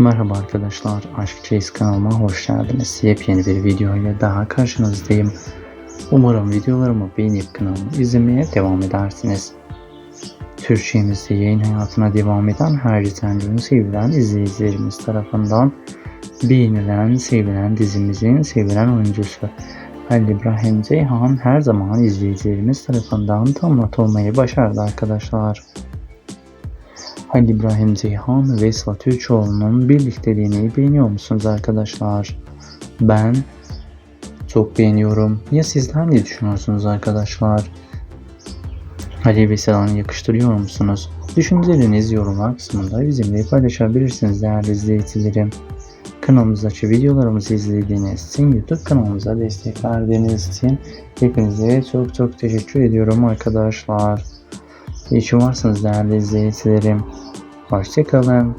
Merhaba arkadaşlar, Aşk Chase kanalıma hoş geldiniz. Yepyeni bir video ile daha karşınızdayım. Umarım videolarımı beğenip kanalımı izlemeye devam edersiniz. Türkçemizde yayın hayatına devam eden her geçen sevilen izleyicilerimiz tarafından beğenilen, sevilen dizimizin sevilen oyuncusu Halil İbrahim Ceyhan her zaman izleyicilerimiz tarafından tanıtılmayı başardı arkadaşlar. Halil İbrahim Ceyhan ve Esra Türkoğlu'nun birlikteliğini beğeniyor musunuz arkadaşlar? Ben çok beğeniyorum. Ya sizler ne düşünüyorsunuz arkadaşlar? Ali ve Seda'nı yakıştırıyor musunuz? Düşüncelerinizi yorumlar kısmında bizimle paylaşabilirsiniz değerli izleyicilerim. Kanalımızdaki videolarımızı izlediğiniz için, YouTube kanalımıza destek verdiğiniz için hepinize çok çok teşekkür ediyorum arkadaşlar. İyi ki varsınız değerli izleyicilerim. Hoşçakalın.